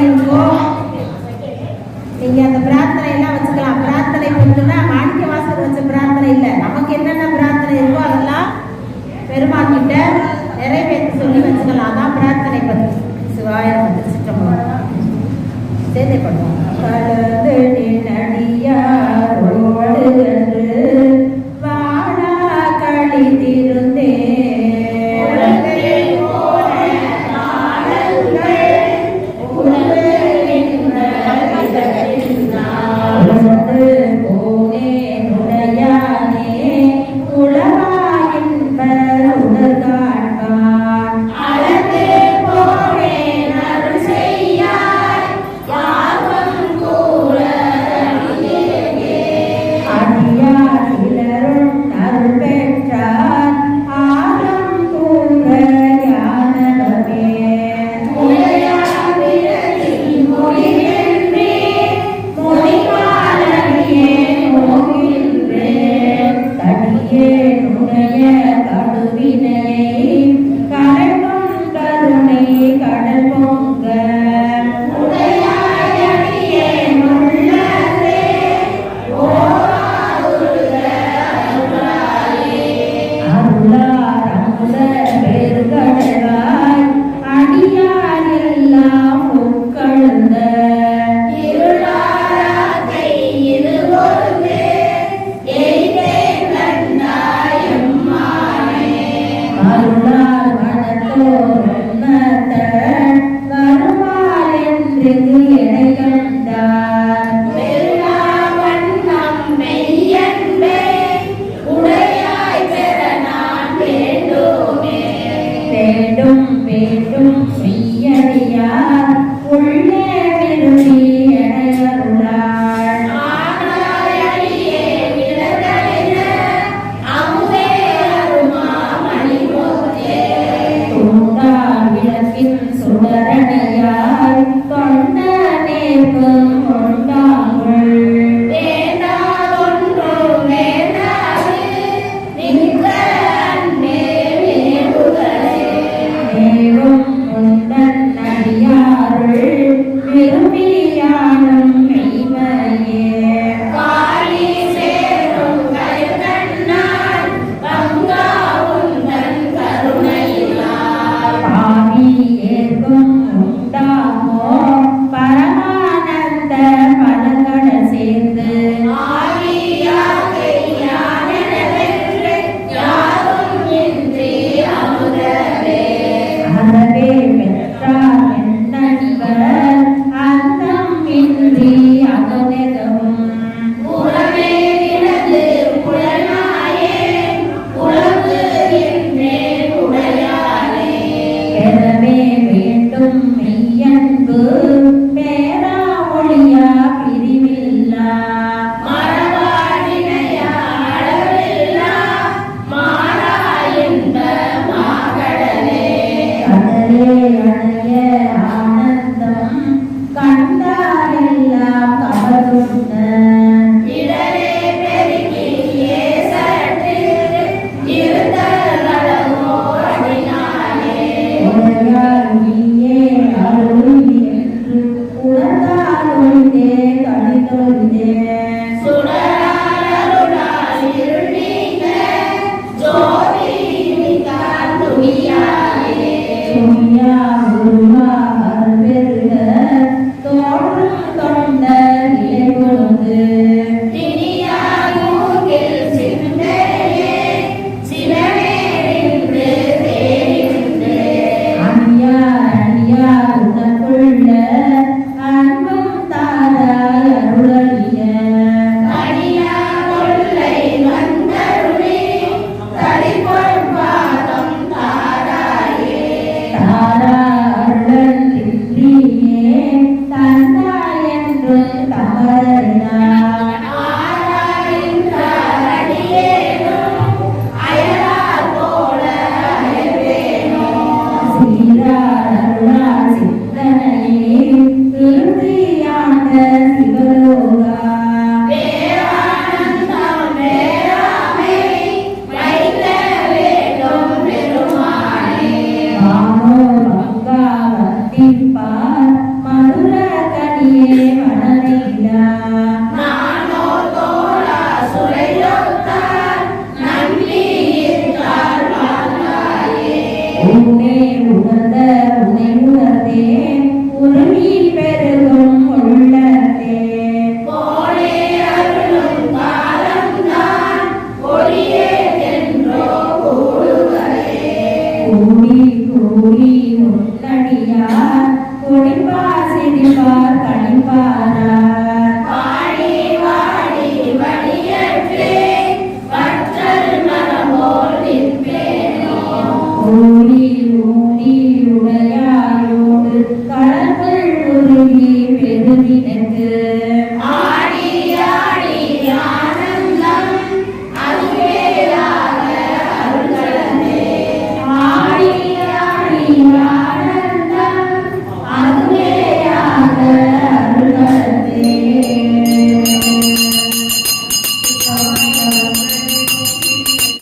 இருக்கோ நீங்கள் அந்த பிரார்த்தனை எல்லாம் வச்சுக்கலாம். பிரார்த்தனை பண்ணுன்னா மாணிக்க வாசல் வச்ச பிரார்த்தனை இல்லை. நமக்கு என்னென்ன பிரார்த்தனை இருக்கோ அதெல்லாம் பெருமாள் கிட்ட நிறைவேற்ற சொல்லி வச்சுக்கலாம். அதான் பிரார்த்தனை பண்ணு சிவாயம் வந்து சித்தமாக சேதை பண்ணுவோம். ஆனந்தம் கண்டாரெல்லாம் கவருன்ன Thorne உன்னை உணர்ந்த உன்னை உணர்ந்தேன். உணர்வில் பெருகும் Marine and